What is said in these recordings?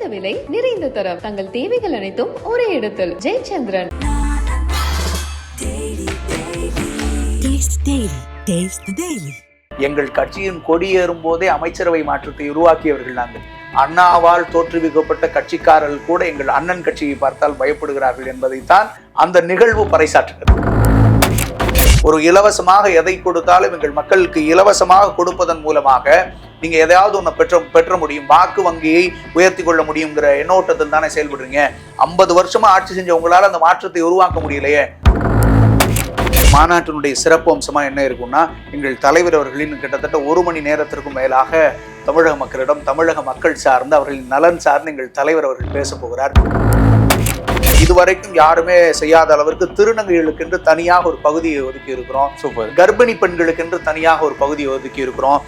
குறைந்த விலை நிறைந்த தரம். தங்கள் தேவைகள் அனைத்தும் ஒரே இடத்தில். ஜெயச்சந்திரன். எங்கள் கட்சியின் கொடியேறும் போதே அமைச்சரவை மாற்றத்தை உருவாக்கியவர்கள் நாங்கள். அண்ணாவால் தோற்றுவிக்கப்பட்ட கட்சிக்காரர்கள் கூட எங்கள் அண்ணன் கட்சியை பார்த்தால் பயப்படுகிறார்கள் என்பதைத்தான் அந்த நிகழ்வு பறைசாற்றுகிறது. ஒரு இலவசமாக எதை கொடுத்தாலும் எங்கள் மக்களுக்கு இலவசமாக கொடுப்பதன் மூலமாக நீங்க எதையாவது ஒன்று பெற்ற பெற்ற முடியும். வாக்கு வங்கியை உயர்த்தி கொள்ள முடியுங்கிற எண்ணோட்டத்தில் தானே செயல்படுறீங்க. ஐம்பது வருஷமா ஆட்சி செஞ்ச உங்களால் அந்த மாற்றத்தை உருவாக்க முடியலையே. மாநாட்டினுடைய சிறப்பு அம்சமாக என்ன இருக்கும்னா எங்கள் தலைவர் அவர்களின் கிட்டத்தட்ட ஒரு மணி நேரத்திற்கும் மேலாக தமிழக மக்களிடம் தமிழக மக்கள் சார்ந்து அவர்களின் நலன் சார்ந்து எங்கள் தலைவர் அவர்கள் பேச போகிறார். இதுவரைக்கும் யாருமே செய்யாத அளவிற்கு திருநங்கைகளுக்கென்று தனியாக ஒரு பகுதியை ஒதுக்கி இருக்கிறோம். சூப்பர் கர்ப்பிணி பெண்களுக்கென்று தனியாக ஒரு பகுதியை ஒதுக்கி இருக்கிறோம்.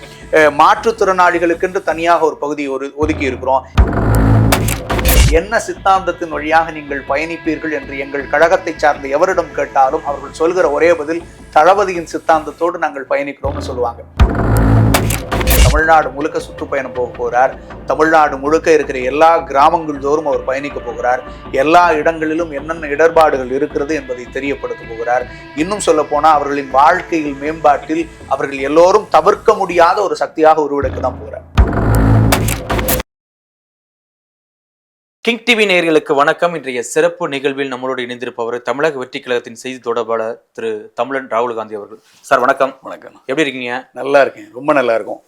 மாற்றுத்திறனாளிகளுக்கென்று தனியாக ஒரு பகுதியை ஒரு ஒதுக்கி இருக்கிறோம். என்ன சித்தாந்தத்தின் வழியாக நீங்கள் பயணிப்பீர்கள் என்று எங்கள் கழகத்தை சார்ந்த எவரிடம் கேட்டாலும் அவர்கள் சொல்கிற ஒரே பதில் தளபதியின் சித்தாந்தத்தோடு நாங்கள் பயணிக்கிறோம்னு சொல்லுவாங்க. தமிழ்நாடு முழுக்க சுற்றுப்பயணம் போக போகிறார் தமிழ்நாடு முழுக்க இருக்கிற எல்லா கிராமங்கள் தோறும் அவர் பயணிக்க போகிறார். எல்லா இடங்களிலும் என்னென்ன இடர்பாடுகள் இருக்கிறது என்பதை தெரியப்படுத்த போகிறார். இன்னும் சொல்ல போனால் அவர்களின் வாழ்க்கையில் மேம்பாட்டில் அவர்கள் எல்லோரும் தவிர்க்க முடியாத ஒரு சக்தியாக உருவெடுக்க தான் போகிறார் கிங் டிவி நேயர்களுக்கு வணக்கம். இன்றைய சிறப்பு நிகழ்வில் நம்மளோடு இணைந்திருப்பவர் தமிழக வெற்றி கழகத்தின் செய்தி தொடர்பாளர் திரு தமிழன் ராகுல் காந்தி அவர்கள். சார் வணக்கம். வணக்கம். எப்படி இருக்கீங்க? நல்லா இருக்கேன். ரொம்ப நல்லா இருக்கும்.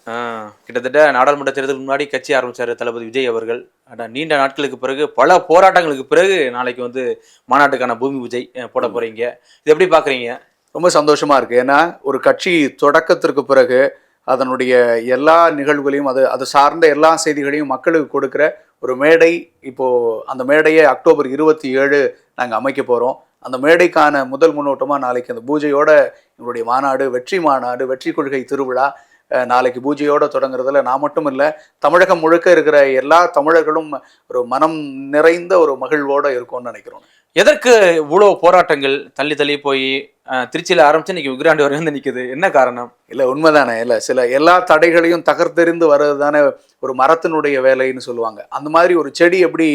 கிட்டத்தட்ட நாடாளுமன்ற தேர்தலுக்கு முன்னாடி கட்சி ஆரம்பிச்சாரு தளபதி விஜய் அவர்கள். ஆனா, நீண்ட நாட்களுக்கு பிறகு பல போராட்டங்களுக்கு பிறகு நாளைக்கு வந்து மாநாட்டுக்கான பூமி பூஜை அஹ், போட போறீங்க. இது எப்படி பாக்குறீங்க? ரொம்ப சந்தோஷமா இருக்கு. ஏன்னா ஒரு கட்சி தொடக்கத்திற்கு பிறகு அதனுடைய எல்லா நிகழ்வுகளையும் அது அது சார்ந்த எல்லா செய்திகளையும் மக்களுக்கு கொடுக்கிற ஒரு மேடை இப்போது அந்த மேடையை அக்டோபர் இருபத்தி ஏழு நாங்கள் அமைக்க போகிறோம் அந்த மேடைக்கான முதல் முன்னோட்டமாக நாளைக்கு அந்த பூஜையோட எங்களுடைய மாநாடு வெற்றி மாநாடு வெற்றி கொள்கை திருவிழா நாளைக்கு பூஜையோட தொடங்குறதுல நான் மட்டும் இல்லை தமிழகம் முழுக்க இருக்கிற எல்லா தமிழர்களும் ஒரு மனம் நிறைந்த ஒரு மகிழ்வோட இருக்கும்னு நினைக்கிறோம். எதற்கு இவ்வளவு போராட்டங்கள் தள்ளி தள்ளி போய் திருச்சியில ஆரம்பிச்சு இன்னைக்கு விக்ராண்டி வரை வந்து நிக்குது? என்ன காரணம்? இல்லை உண்மைதானே. இல்லை சில எல்லா தடைகளையும் தகர்த்தெறிந்து வர்றது தானே ஒரு மரத்தினுடைய வேலைன்னு சொல்லுவாங்க. அந்த மாதிரி ஒரு செடி எப்படி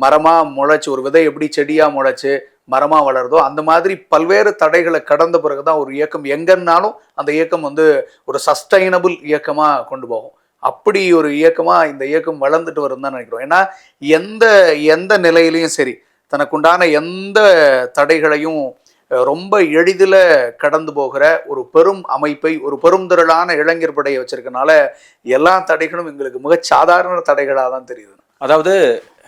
மரமா முளைச்சு ஒரு விதை எப்படி செடியா முளைச்சு மரமா வளருதோ அந்த மாதிரி பல்வேறு தடைகளை கடந்த பிறகுதான் ஒரு இயக்கம் எங்கன்னாலும் அந்த இயக்கம் வந்து ஒரு சஸ்டைனபிள் இயக்கமா கொண்டு போகும். அப்படி ஒரு இயக்கமா இந்த இயக்கம் வளர்ந்துட்டு வரும் தான் நினைக்கிறோம். ஏன்னா எந்த எந்த நிலையிலையும் சரி தனக்குண்டான எந்த தடைகளையும் ரொம்ப எளிதில் கடந்து போகிற ஒரு பெரும் அமைப்பை ஒரு பெருந்திரளான இளைஞர் படையை வச்சிருக்கனால எல்லா தடைகளும் எங்களுக்கு மிக சாதாரண தடைகளாக தான் தெரியுது. அதாவது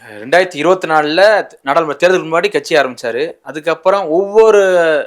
ரெண்டாயிரத்தி இருபத்தி நாலுல நாடாளுமன்ற தேர்தலுக்கு முன்னாடி கட்சி ஆரம்பிச்சாரு. அதுக்கப்புறம் ஒவ்வொரு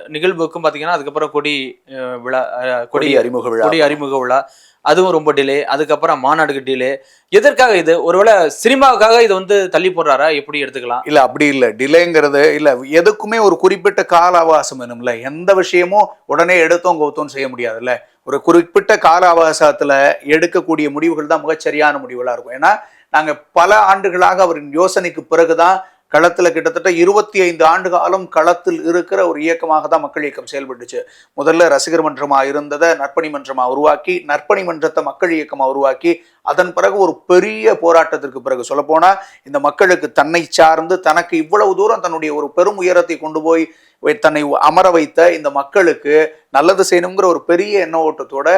நிகழ்வுக்கும் பாத்தீங்கன்னா அதுக்கப்புறம் கொடி விழா கொடி அறிமுக விழா. கொடி அறிமுக விழா. அதுவும் ரொம்ப டிலே அதுக்கப்புறம் மாநாடுக்கு டிலே எதற்காக இது? ஒருவேளை சினிமாவுக்காக இதை வந்து தள்ளி போடுறாரா? எப்படி எடுத்துக்கலாம்? இல்ல அப்படி இல்ல. டிலேங்கிறது இல்ல. எதுக்குமே ஒரு குறிப்பிட்ட கால அவகாசம் வேணும்ல. எந்த விஷயமும் உடனே எடுத்தோம் கௌத்தோம் செய்ய முடியாதுல்ல. ஒரு குறிப்பிட்ட கால அவகாசத்துல எடுக்கக்கூடிய முடிவுகள் தான் மிகச்சரியான முடிவுகளா இருக்கும். ஏன்னா நாங்கள் பல ஆண்டுகளாக அவரின் யோசனைக்கு பிறகுதான் களத்தில் கிட்டத்தட்ட இருபத்தி ஐந்து ஆண்டு காலம் களத்தில் இருக்கிற ஒரு இயக்கமாக தான் மக்கள் இயக்கம் செயல்பட்டுச்சு. முதல்ல ரசிகர் மன்றமாக இருந்ததை நற்பணி மன்றமாக உருவாக்கி நற்பணி மன்றத்தை மக்கள் இயக்கமாக உருவாக்கி அதன் பிறகு ஒரு பெரிய போராட்டத்திற்கு பிறகு சொல்லப்போனால் இந்த மக்களுக்கு தன்னை சார்ந்து தனக்கு இவ்வளவு தூரம் தன்னுடைய ஒரு பெரும் உயரத்தை கொண்டு போய் வை- தன்னை அமர வைத்த இந்த மக்களுக்கு நல்லது செய்யணுங்கிற ஒரு பெரிய எண்ண ஓட்டத்தோட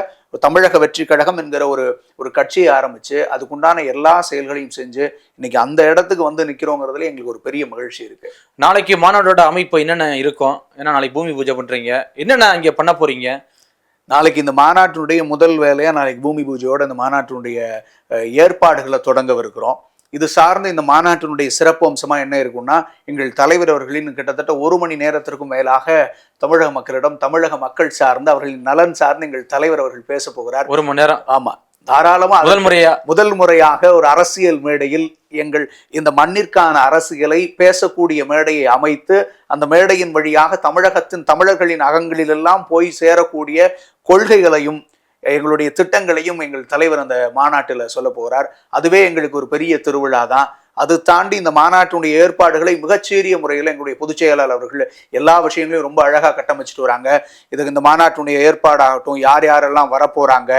தமிழக வெற்றி கழகம் என்கிற ஒரு ஒரு கட்சியை ஆரம்பித்து அதுக்குண்டான எல்லா செயல்களையும் செஞ்சு இன்னைக்கு அந்த இடத்துக்கு வந்து நிற்கிறோங்கிறதுல எங்களுக்கு ஒரு பெரிய மகிழ்ச்சி இருக்கு. நாளைக்கு மாநாடோட அமைப்பு என்னென்ன இருக்கும்? ஏன்னா நாளைக்கு பூமி பூஜை பண்ணுறீங்க என்னென்ன இங்கே பண்ண போறீங்க? நாளைக்கு இந்த மாநாட்டினுடைய முதல் வேலையா நாளைக்கு பூமி பூஜையோட இந்த மாநாட்டினுடைய ஏற்பாடுகளை தொடங்கவிருக்கிறோம். இது சார்ந்த இந்த மாநாட்டினுடைய சிறப்பு அம்சமா என்ன இருக்கும்னா எங்கள் தலைவர் அவர்களின் கிட்டத்தட்ட ஒரு மணி நேரத்திற்கும் மேலாக தமிழக மக்களிடம் தமிழக மக்கள் சார்ந்து அவர்களின் நலன் சார்ந்து எங்கள் தலைவர் அவர்கள் பேச போகிறார். ஒரு மணி நேரம். ஆமா. தாராளமா அது- முதல் முறையா? முதல் முறையாக ஒரு அரசியல் மேடையில் எங்கள் இந்த மண்ணிற்கான அரசியலை பேசக்கூடிய மேடையை அமைத்து அந்த மேடையின் வழியாக தமிழகத்தின் தமிழர்களின் அகங்களிலெல்லாம் போய் சேரக்கூடிய கொள்கைகளையும் எங்களுடைய திட்டங்களையும் எங்கள் தலைவர் அந்த மாநாட்டில் சொல்ல போகிறார் அதுவே எங்களுக்கு ஒரு பெரிய திருவிழா தான் அது தாண்டி இந்த மாநாட்டினுடைய ஏற்பாடுகளை மிகச்சீரிய முறையில் எங்களுடைய பொதுச் செயலாளர் அவர்கள் எல்லா விஷயங்களையும் ரொம்ப அழகாக கட்டமைச்சிட்டு வராங்க. இதுக்கு இந்த மாநாட்டினுடைய ஏற்பாடாகட்டும் யார் யாரெல்லாம் வரப்போகிறாங்க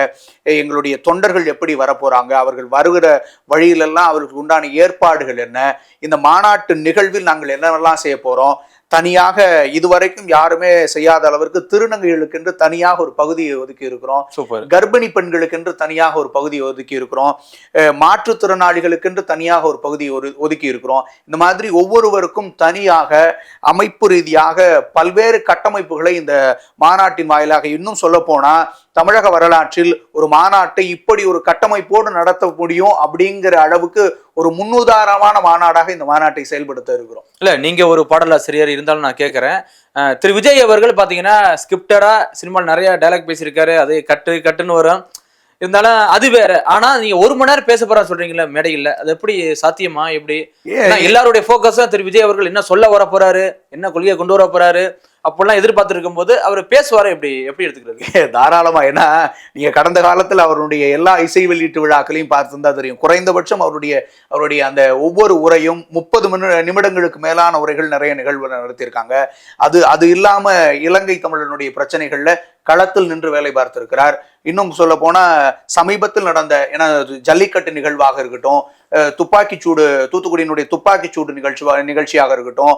எங்களுடைய தொண்டர்கள் எப்படி வரப்போகிறாங்க அவர்கள் வருகிற வழியிலெல்லாம் அவர்களுக்கு உண்டான ஏற்பாடுகள் என்ன இந்த மாநாட்டு நிகழ்வில் நாங்கள் என்னென்னலாம் செய்ய போகிறோம் தனியாக இதுவரைக்கும் யாருமே செய்யாத அளவிற்கு திருநங்கைகளுக்கென்று தனியாக ஒரு பகுதியை ஒதுக்கி இருக்கிறோம். கர்ப்பிணி பெண்களுக்கென்று தனியாக ஒரு பகுதியை ஒதுக்கி இருக்கிறோம். அஹ் மாற்றுத்திறனாளிகளுக்கென்று தனியாக ஒரு பகுதியை ஒரு ஒதுக்கி இருக்கிறோம். இந்த மாதிரி ஒவ்வொருவருக்கும் தனியாக அமைப்பு ரீதியாக பல்வேறு கட்டமைப்புகளை இந்த மாநாட்டின் வாயிலாக இன்னும் சொல்ல போனா தமிழக வரலாற்றில் ஒரு மாநாட்டை இப்படி ஒரு கட்டமைப்போடு நடத்த முடியும் அப்படிங்கிற அளவுக்கு ஒரு முன்னுதாரணமான மாநாடாக இந்த மாநாட்டை செயல்படுத்த இருக்கிறோம். இல்ல நீங்க ஒரு பாடலாசிரியர் இருந்தாலும் நான் கேட்கறேன் திரு விஜய் அவர்கள் பாத்தீங்கன்னா ஸ்கிரிப்டடா சினிமாவில் நிறைய டைலாக் பேசியிருக்காரு. அது கட்டு கட்டுன்னு வரும். இருந்தாலும் அது வேற. ஆனா நீங்க ஒரு மணி நேரம் பேச போறா சொல்றீங்களா மேடையில் அது எப்படி சாத்தியமா எப்படி? எல்லாருடைய ஃபோக்கஸும் திரு விஜய் அவர்கள் என்ன சொல்ல வர போறாரு? என்ன கொள்கையை கொண்டு வர போறாரு? அப்படிலாம் எதிர்பார்த்துருக்கும் போது அவர் பேசுவார் எப்படி? எப்படி எடுத்துக்கிறது? தாராளமா. ஏன்னா நீங்க கடந்த காலத்தில் அவருடைய எல்லா இசை வெளியீட்டு விழாக்களையும் பார்த்துருந்தா தெரியும். குறைந்தபட்சம் அவருடைய அவருடைய அந்த ஒவ்வொரு உரையும் முப்பது நிமிடங்களுக்கு மேலான உரைகள் நிறைய நிகழ்வு நடத்தியிருக்காங்க. அது அது இல்லாம இலங்கை தமிழனுடைய பிரச்சனைகள்ல களத்தில் நின்று வேலை பார்த்திருக்கிறார். இன்னும் சொல்ல போனா சமீபத்தில் நடந்த ஏன்னா ஜல்லிக்கட்டு நிகழ்வாக இருக்கட்டும் துப்பாக்கிச்சூடு தூத்துக்குடியினுடைய துப்பாக்கிச்சூடு நிகழ்ச்சி நிகழ்ச்சியாக இருக்கட்டும்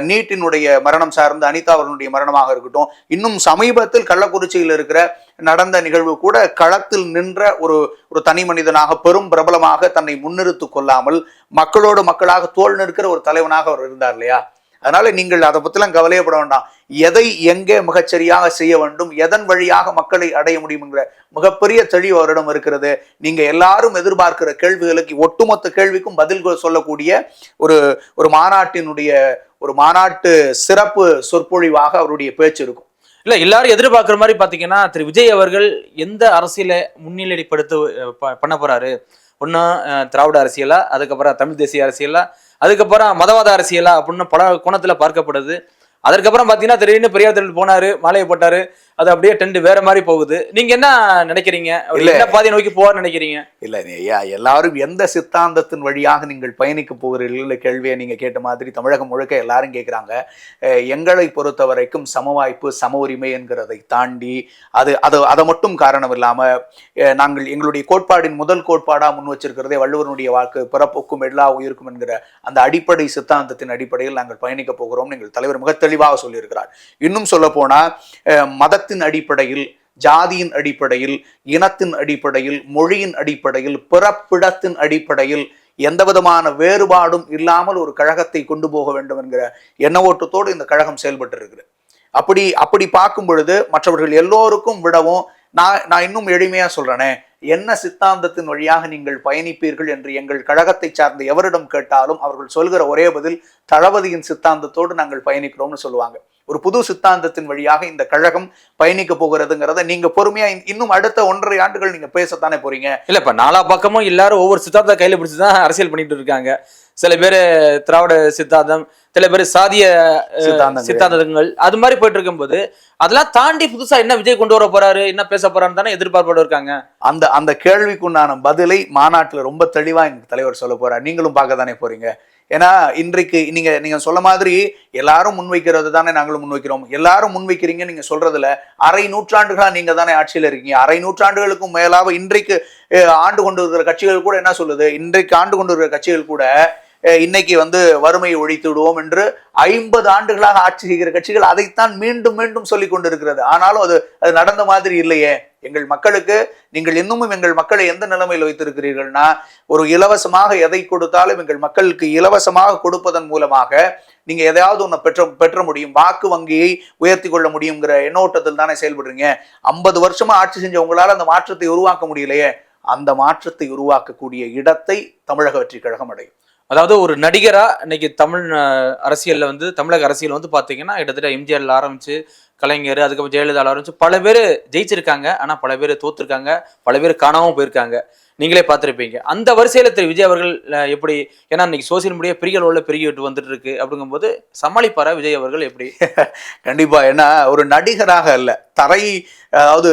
நீட்டினுடைய மரணம் சார்ந்த அனிதா அவர்களுடைய மரணமாக இருக்கட்டும் இன்னும் சமீபத்தில் கள்ளக்குறிச்சியில் இருக்கிற நடந்த நிகழ்வு கூட களத்தில் நின்ற ஒரு ஒரு தனி மனிதனாக பெரும் பிரபலமாக தன்னை முன்னிறுத்து கொள்ளாமல் மக்களோடு மக்களாக தோல் நிற்கிற ஒரு தலைவனாக அவர் இருந்தார் இல்லையா? அதனால நீங்கள் அதை பத்திலாம் கவலையப்பட வேண்டாம். எதை எங்கே மிகச்சரியாக செய்ய வேண்டும் எதன் வழியாக மக்களை அடைய முடியும் மிகப்பெரிய தெளிவு அவரிடம் இருக்கிறது. நீங்க எல்லாரும் எதிர்பார்க்கிற கேள்விகளுக்கு ஒட்டுமொத்த கேள்விக்கும் பதில் சொல்லக்கூடிய ஒரு ஒரு மாநாட்டினுடைய ஒரு மாநாட்டு சிறப்பு சொற்பொழிவாக அவருடைய பேச்சு இருக்கும். இல்ல எல்லாரும் எதிர்பார்க்குற மாதிரி பாத்தீங்கன்னா திரு. விஜய் அவர்கள் எந்த அரசியலை முன்னிலைப்படுத்த ப- பண்ண போறாரு? ஒன்று திராவிட அரசியலா அதுக்கப்புறம் தமிழ் தேசிய அரசியலா அதுக்கப்புறம் மதவாத அரசியலா அப்படின்னு பல கோணத்துல பார்க்கப்படுது. அதற்கப்புறம் பாத்தீங்கன்னா திடீர்னு பெரியார் திடல் போனாரு மாலையை போட்டாரு. அது அப்படியே டெண்ட் வேற மாதிரி போகுது. நீங்க என்ன நினைக்கிறீங்க. என்ன பாதையை நோக்கி போவார்னு நினைக்கிறீங்க? இல்லை எல்லாரும் எந்த சித்தாந்தத்தின் வழியாக நீங்கள் பயணிக்க போகிறீர்கள் கேள்வியை நீங்கள் கேட்ட மாதிரி தமிழகம் முழுக்க எல்லாரும் கேட்குறாங்க எங்களை பொறுத்த வரைக்கும் சம வாய்ப்பு சம உரிமை என்கிறதை தாண்டி அது அது அதை மட்டும் காரணம் இல்லாமல் நாங்கள் எங்களுடைய கோட்பாடின் முதல் கோட்பாடாக முன் வச்சிருக்கிறதே வள்ளுவனுடைய வாக்கு பிறப்புக்கும் எல்லா உயிருக்கும் என்கிற அந்த அடிப்படை சித்தாந்தத்தின் அடிப்படையில் நாங்கள் பயணிக்க போகிறோம். எங்கள் தலைவர் மிக தெளிவாக சொல்லியிருக்கிறார். இன்னும் சொல்ல போனால் மதத்தின் அடிப்படையில் ஜாதியின் அடிப்படையில் இனத்தின் அடிப்படையில் மொழியின் அடிப்படையில் பிறப்பிடத்தின் அடிப்படையில் எந்த விதமான வேறுபாடும் இல்லாமல் ஒரு கழகத்தை கொண்டு போக வேண்டும் என்கிற எண்ண ஓட்டத்தோடு இந்த கழகம் செயல்பட்டு இருக்குது அப்படி அப்படி பார்க்கும் பொழுது மற்றவர்கள் எல்லோருக்கும் விடவும் நான் நான் இன்னும் எளிமையா சொல்கிறேனே என்ன சித்தாந்தத்தின் வழியாக நீங்கள் பயணிப்பீர்கள் என்று எங்கள் கழகத்தை சார்ந்த எவரிடம் கேட்டாலும் அவர்கள் சொல்கிற ஒரே பதில் தளபதியின் சித்தாந்தத்தோடு நாங்கள் பயணிக்கிறோம்னு சொல்லுவாங்க. ஒரு புது சித்தாந்தத்தின் வழியாக இந்த கழகம் பயணிக்க போகிறதுங்கிறத நீங்க பொறுமையா இன்- இன்னும் அடுத்த ஒன்றரை ஆண்டுகள் நீங்க பேசத்தானே போறீங்க? இல்ல இப்ப நாலா பக்கமும் எல்லாரும் ஒவ்வொரு சித்தாந்தத்தை கையில பிடிச்சு தான் அரசியல் பண்ணிட்டு இருக்காங்க. சில பேர் திராவிட சித்தாந்தம் சில பேர் சாதிய. சித்தாந்தங்கள். அது மாதிரி போயிட்டு இருக்கும்போது அதெல்லாம் தாண்டி புதுசா என்ன விஜய் கொண்டு வர போறாரு என்ன பேச போறான்னு தானே எதிர்பார்ப்போட இருக்காங்க. அந்த அந்த கேள்விக்குண்டான பதிலை மாநாட்டுல ரொம்ப தெளிவா எங்க தலைவர் சொல்ல போறார். நீங்களும் பார்க்க தானே போறீங்க. ஏன்னா இன்றைக்கு நீங்க நீங்க சொல்ல மாதிரி எல்லாரும் முன்வைக்கிறது தானே நாங்களும் முன்வைக்கிறோம் எல்லாரும் முன்வைக்கிறீங்க நீங்க சொல்றதுல அரை நூற்றாண்டுகளா நீங்க தானே ஆட்சியில் இருக்கீங்க. அரை நூற்றாண்டுகளுக்கும் மேலாக இன்றைக்கு ஆண்டு கொண்டு இருக்கிற கட்சிகள் கூட என்ன சொல்லுது? இன்றைக்கு ஆண்டு கொண்டு இருக்கிற கட்சிகள் கூட இன்னைக்கு வந்து வறுமையை ஒழித்து விடுவோம் என்று ஐம்பது ஆண்டுகளாக ஆட்சி செய்கிற கட்சிகள் அதைத்தான் மீண்டும் மீண்டும் சொல்லிக் கொண்டிருக்கிறது. ஆனாலும் அது அது நடந்த மாதிரி இல்லையே. எங்கள் மக்களுக்கு நீங்கள் இன்னமும் எங்கள் மக்களை எந்த நிலைமையில் வைத்திருக்கிறீர்கள்னா ஒரு இலவசமாக எதை கொடுத்தாலும் எங்கள் மக்களுக்கு இலவசமாக கொடுப்பதன் மூலமாக நீங்க எதையாவது ஒன்று பெற்ற பெற்ற முடியும். வாக்கு வங்கியை உயர்த்தி கொள்ள முடியுங்கிற எண்ணோட்டத்தில் தானே செயல்படுறீங்க. ஐம்பது வருஷமா ஆட்சி செஞ்ச உங்களால் அந்த மாற்றத்தை உருவாக்க முடியலையே. அந்த மாற்றத்தை உருவாக்கக்கூடிய இடத்தை தமிழக வெற்றி கழகம் அடையும். அதாவது ஒரு நடிகரா இன்னைக்கு தமிழ் அரசியல்ல வந்து தமிழக அரசியல் வந்து பாத்தீங்கன்னா கிட்டத்தட்ட எம்ஜிஆர்ல ஆரம்பிச்சு கலைஞர் அதுக்கப்புறம் ஜெயலலிதா ஆரம்பிச்சு பல பேர் ஜெயிச்சிருக்காங்க. ஆனால் பல பேர் தோத்துருக்காங்க. பல பேர் காணாமல் போயிருக்காங்க. நீங்களே பார்த்துருப்பீங்க. அந்த வரிசையில் திரு விஜய் அவர்கள் எப்படி ஏன்னா இன்னைக்கு சோசியல் மீடியா பெரிய அளவில் பெருகிட்டு வந்துட்டு இருக்கு அப்படிங்கும்போது சமாளிப்பாரா விஜய் அவர்கள் எப்படி? கண்டிப்பா. ஏன்னா ஒரு நடிகராக அல்ல தரை அதாவது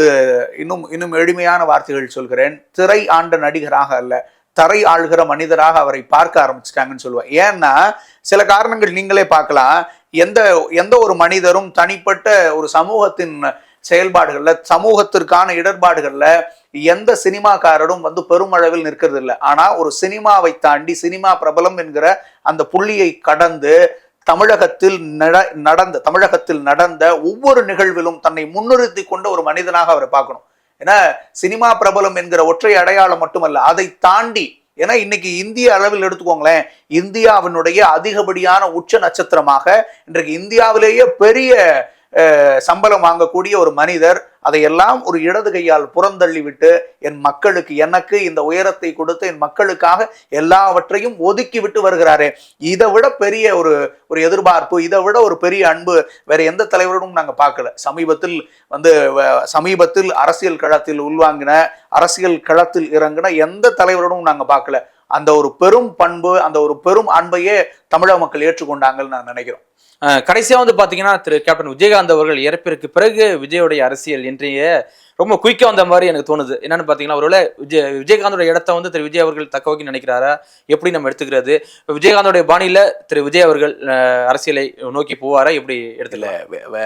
இன்னும் இன்னும் எளிமையான வார்த்தைகள் சொல்கிறேன். திரை ஆண்ட நடிகராக அல்ல தரை ஆள்கிற மனிதராக அவரை பார்க்க ஆரம்பிச்சிட்டாங்கன்னு சொல்லுவேன். ஏன்னா சில காரணங்கள் நீங்களே பார்க்கலாம். எந்த எந்த ஒரு மனிதரும் தனிப்பட்ட ஒரு சமூகத்தின் செயல்பாடுகளில் சமூகத்திற்கான இடர்பாடுகளில் எந்த சினிமாக்காரரும் வந்து பெருமளவில் நிற்கிறது இல்லை ஆனால் ஒரு சினிமாவை தாண்டி சினிமா பிரபலம் என்கிற அந்த புள்ளியை கடந்து தமிழகத்தில் நட நடந்த தமிழகத்தில் நடந்த ஒவ்வொரு நிகழ்விலும் தன்னை முன்னிறுத்தி கொண்ட ஒரு மனிதனாக அவரை பார்க்கணும். ஏன்னா சினிமா பிரபலம் என்கிற ஒற்றை அடையாளம் மட்டுமல்ல அதை தாண்டி ஏன்னா இன்னைக்கு இந்திய அளவில் எடுத்துக்கோங்களேன் இந்தியாவினுடைய அதிகப்படியான உச்ச நட்சத்திரமாக இன்றைக்கு இந்தியாவிலேயே பெரிய சம்பளம் வாங்கக்கூடிய ஒரு மனிதர் அதையெல்லாம் ஒரு இடது கையால் புறந்தள்ளி விட்டு என் மக்களுக்கு எனக்கு இந்த உயரத்தை கொடுத்து என் மக்களுக்காக எல்லாவற்றையும் ஒதுக்கி விட்டு வருகிறாரே. இதை விட பெரிய ஒரு ஒரு எதிர்பார்ப்பு இதை விட ஒரு பெரிய அன்பு வேற எந்த தலைவரோடும் நாங்கள் பார்க்கல. சமீபத்தில் வந்து வ- சமீபத்தில் அரசியல் களத்தில் உள்வாங்கின அரசியல் களத்தில் இறங்கின எந்த தலைவரோடும் நாங்கள் பார்க்கல. அந்த ஒரு பெரும் பண்பு அந்த ஒரு பெரும் அன்பையே தமிழக மக்கள் ஏற்றுக்கொண்டாங்கன்னு நான் நினைக்கிறோம். அஹ் கடைசியா வந்து பாத்தீங்கன்னா திரு கேப்டன் விஜயகாந்த் அவர்கள் இறப்பிற்கு பிறகு விஜயோடைய அரசியல் இன்றைய ரொம்ப குயிக்கா வந்த மாதிரி எனக்கு தோணுது. என்னன்னு பாத்தீங்கன்னா ஒருவேளை விஜய் விஜயகாந்தோட இடத்த வந்து திரு விஜய் அவர்கள் தக்க வைக்க நினைக்கிறாரா? எப்படி நம்ம எடுத்துக்கிறது? இப்ப விஜயகாந்தோடைய பாணியில திரு விஜய் அவர்கள் அரசியலை நோக்கி போவாரா? எப்படி எடுத்துல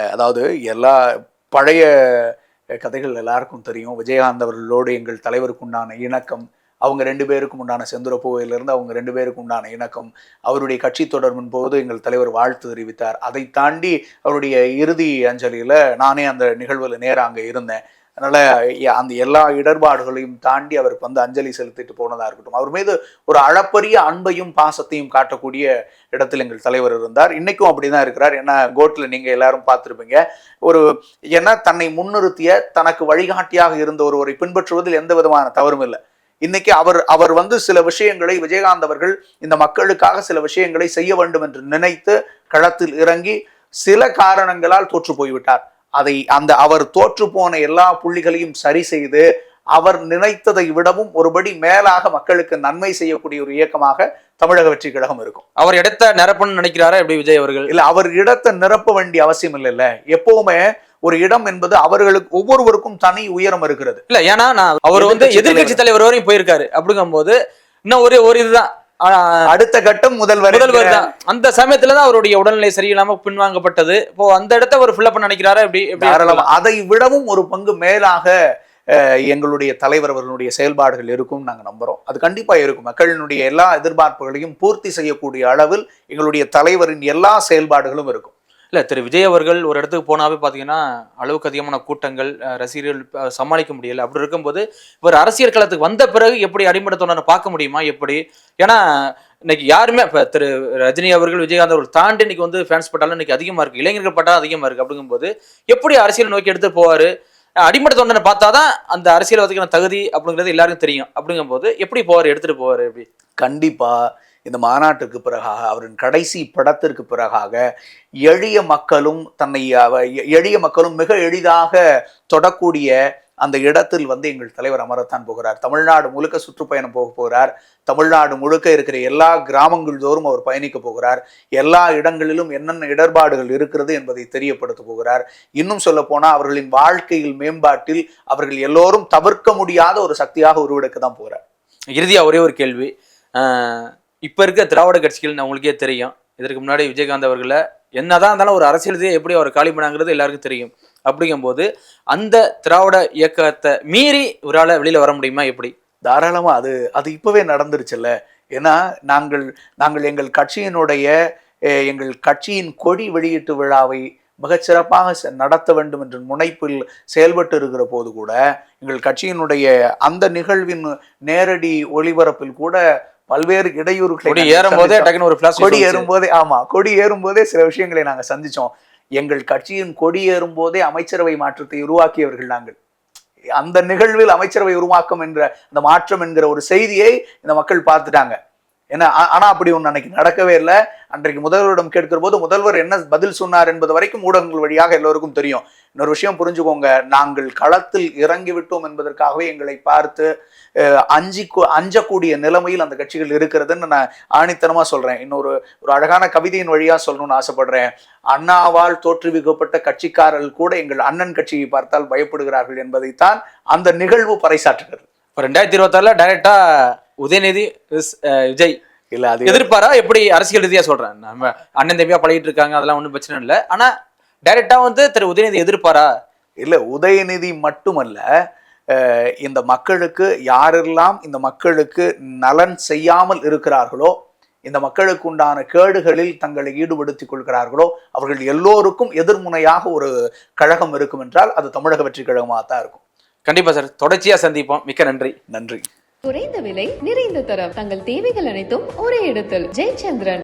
அதாவது எல்லா பழைய கதைகள் எல்லாருக்கும் தெரியும். விஜயகாந்த் அவர்களோடு எங்கள் தலைவருக்கு உண்டான இணக்கம் அவங்க ரெண்டு பேருக்கும் உண்டான செந்துரப்பூவையிலிருந்து அவங்க ரெண்டு பேருக்கும் உண்டான இணக்கம். அவருடைய கட்சி தொடர்பின் போது எங்கள் தலைவர் வாழ்த்து தெரிவித்தார். அதை தாண்டி அவருடைய இறுதி அஞ்சலியில் நானே அந்த நிகழ்வில் நேராக அங்கே இருந்தேன். அதனால் அந்த எல்லா இடர்பாடுகளையும் தாண்டி அவருக்கு வந்து அஞ்சலி செலுத்திட்டு போனதாக இருக்கட்டும். அவர் மீது ஒரு அளப்பரிய அன்பையும் பாசத்தையும் காட்டக்கூடிய இடத்தில் எங்கள் தலைவர் இருந்தார். இன்னைக்கும் அப்படிதான் இருக்கிறார். ஏன்னா கோட்டில் நீங்கள் எல்லாரும் பார்த்துருப்பீங்க. ஒரு ஏன்னா தன்னை முன்னிறுத்திய தனக்கு வழிகாட்டியாக இருந்த ஒருவரை பின்பற்றுவதில் எந்த விதமான தவறும் இல்லை. இன்னைக்கு அவர் அவர் வந்து சில விஷயங்களை விஜயகாந்த் அவர்கள் இந்த மக்களுக்காக சில விஷயங்களை செய்ய வேண்டும் என்று நினைத்து களத்தில் இறங்கி சில காரணங்களால் தோற்று போய்விட்டார். அதை அந்த அவர் தோற்று போன எல்லா புள்ளிகளையும் சரி செய்து அவர் நினைத்ததை விடவும் ஒருபடி மேலாக மக்களுக்கு நன்மை செய்யக்கூடிய ஒரு இயக்கமாக தமிழக வெற்றி கழகம் இருக்கும். அவர் இடத்த நிரப்பணும்னு நினைக்கிறாரா எப்படி விஜய் அவர்கள்? இல்ல அவர் இடத்தை நிரப்ப வேண்டிய அவசியம் இல்லைல்ல. எப்பவுமே ஒரு இடம் என்பது அவர்களுக்கு ஒவ்வொருவருக்கும் தனி உயரம் இருக்கிறது. இல்ல ஏன்னா நான் அவர் வந்து எதிர்க்கட்சி எதிர்க்கட்சி தலைவர் வரையும் போயிருக்காரு. அப்படிங்கும்போது இன்னும் ஒரே ஒரு இதுதான். அடுத்த கட்டம் முதல்வர் முதல்வர் தான். அந்த சமயத்துல தான் அவருடைய உடல்நிலை சரியில்லாம பின்வாங்கப்பட்டது. இப்போ அந்த இடத்த அவர் ஃபில்அப் பண்ண நினைக்கிறாரா? தாராளமா. அதை விடவும் ஒரு பங்கு மேலாக எங்களுடைய தலைவர் அவர்களுடைய செயல்பாடுகள் இருக்கும் நாங்க நம்புறோம். அது கண்டிப்பா இருக்கும். மக்களினுடைய எல்லா எதிர்பார்ப்புகளையும் பூர்த்தி செய்யக்கூடிய அளவில் எங்களுடைய தலைவரின் எல்லா செயல்பாடுகளும் இருக்கும். இல்ல திரு விஜய் அவர்கள் ஒரு இடத்துக்கு போனாவே பாத்தீங்கன்னா அளவுக்கு அதிகமான கூட்டங்கள் ரசிகர்கள் சமாளிக்க முடியல. அப்படி இருக்கும்போது இவர் அரசியல் களத்துக்கு வந்த பிறகு எப்படி அடிமட்ட தொண்டனை பார்க்க முடியுமா? எப்படி? ஏன்னா இன்னைக்கு யாருமே இப்ப திரு ரஜினி அவர்கள் விஜயகாந்த் அவர்கள் தாண்டி இன்னைக்கு வந்து ஃபேன்ஸ் பட்டாலும் இன்னைக்கு அதிகமா இருக்கு. இளைஞர்கள் பட்டாலும் அதிகமா இருக்கு. அப்படிங்கும்போது எப்படி அரசியல் நோக்கி எடுத்து போவாரு? அஹ், அடிமட்ட தொண்டனை பார்த்தாதான் அந்த அரசியல்வாதிக்கான தகுதி அப்படிங்கிறது எல்லாருக்கும் தெரியும். அப்படிங்கும்போது எப்படி போவார்? எடுத்துட்டு போவாரு எப்படி? கண்டிப்பா. இந்த மாநாட்டுக்கு பிறகாக அவரின் கடைசி படத்திற்கு பிறகாக எளிய மக்களும் தன்னை அவ- எளிய மக்களும் மிக எளிதாக தொடக்கூடிய அந்த இடத்தில் வந்து எங்கள் தலைவர் அமரத்தான் போகிறார். தமிழ்நாடு முழுக்க சுற்றுப்பயணம் போக போகிறார். தமிழ்நாடு முழுக்க இருக்கிற எல்லா கிராமங்கள் தோறும் அவர் பயணிக்க போகிறார். எல்லா இடங்களிலும் என்னென்ன இடர்பாடுகள் இருக்கிறது என்பதை தெரியப்படுத்த போகிறார். இன்னும் சொல்ல போனால் அவர்களின் வாழ்க்கையில் மேம்பாட்டில் அவர்கள் எல்லோரும் தவிர்க்க முடியாத ஒரு சக்தியாக உருவெடுக்க தான் போகிறார் இறுதியாக ஒரே ஒரு கேள்வி. இப்போ இருக்க திராவிட கட்சிகள் உங்களுக்கே தெரியும். இதற்கு முன்னாடி விஜயகாந்த் அவர்களை என்னதான் இருந்தாலும் ஒரு அரசியல் எப்படி அவர் காலி பண்ணாங்கிறது எல்லாருக்கும் தெரியும். அப்படிங்கும்போது அந்த திராவிட இயக்கத்தை மீறி இவரால் வெளியில் வர முடியுமா எப்படி? தாராளமாக அது அது இப்போவே நடந்துருச்சுல்ல. ஏன்னா நாங்கள் நாங்கள் எங்கள் கட்சியினுடைய எங்கள் கட்சியின் கொடி வெளியீட்டு விழாவை மிகச்சிறப்பாக நடத்த வேண்டும் என்ற முனைப்பில் செயல்பட்டு இருக்கிற போது கூட எங்கள் கட்சியினுடைய அந்த நிகழ்வின் நேரடி ஒளிபரப்பில் கூட பல்வேறு இடையூறுகளை கொடி ஏறும் போதே. டக்குன்னு ஒரு கொடி ஏறும்போதே ஆமா கொடி ஏறும்போதே சில விஷயங்களை நாங்க சந்திச்சோம். எங்கள் கட்சியின் கொடி ஏறும்போதே அமைச்சரவை மாற்றத்தை உருவாக்கியவர்கள் நாங்கள். அந்த நிகழ்வில் அமைச்சரவை உருவாக்கம் என்ற அந்த மாற்றம் என்கிற ஒரு செய்தியை இந்த மக்கள் பார்த்துட்டாங்க. ஏன்னா ஆனா அப்படி ஒண்ணு அன்னைக்கு நடக்கவே இல்லை. அன்றைக்கு முதல்வரிடம் கேட்கிற போது முதல்வர் என்ன பதில் சொன்னார் என்பது வரைக்கும் ஊடகங்கள் வழியாக எல்லோருக்கும் தெரியும். இன்னொரு விஷயம் புரிஞ்சுக்கோங்க. நாங்கள் களத்தில் இறங்கி விட்டோம் என்பதற்காகவே எங்களை பார்த்து அஞ்சி அஞ்சக்கூடிய நிலைமையில் அந்த கட்சிகள் இருக்கிறதுன்னு நான் ஆணித்தனமா சொல்றேன். இன்னொரு ஒரு அழகான கவிதையின் வழியா சொல்லணும்னு ஆசைப்படுறேன். அண்ணாவால் தோற்றுவிக்கப்பட்ட கட்சிக்காரர்கள் கூட எங்கள் அண்ணன் கட்சியை பார்த்தால் பயப்படுகிறார்கள் என்பதைத்தான் அந்த நிகழ்வு பறைசாற்றுகிறது. இப்போ ரெண்டாயிரத்தி இருபத்தாறுல டைரக்டா உதயநிதி விஜய் இல்ல அது எதிர்ப்பாரா? எப்படி அரசியல் ரீதியா சொல்றேன். நம்ம அண்ணன் தம்பியா பழகிட்டு இருக்காங்க அதெல்லாம் ஒண்ணும் பிரச்சனை இல்லை. ஆனா டைரக்டா வந்து திரு உதயநிதி எதிர்ப்பாரா? இல்ல உதயநிதி மட்டுமல்ல இந்த மக்களுக்கு யாரெல்லாம் இந்த மக்களுக்கு நலன் செய்யாமல் இருக்கிறார்களோ இந்த மக்களுக்கு உண்டான கேடுகளில் தங்களை ஈடுபடுத்திக் கொள்கிறார்களோ அவர்கள் எல்லோருக்கும் எதிர்முனையாக ஒரு கழகம் இருக்கும் என்றால் அது தமிழக வெற்றி கழகமாக தான் இருக்கும். கண்டிப்பா சார். தொடர்ச்சியா சந்திப்போம். மிக்க நன்றி. நன்றி. குறைந்த விலை நிறைந்த தரம். தங்கள் தேவைகள் அனைத்தும் ஒரே இடத்தில். ஜெயச்சந்திரன்.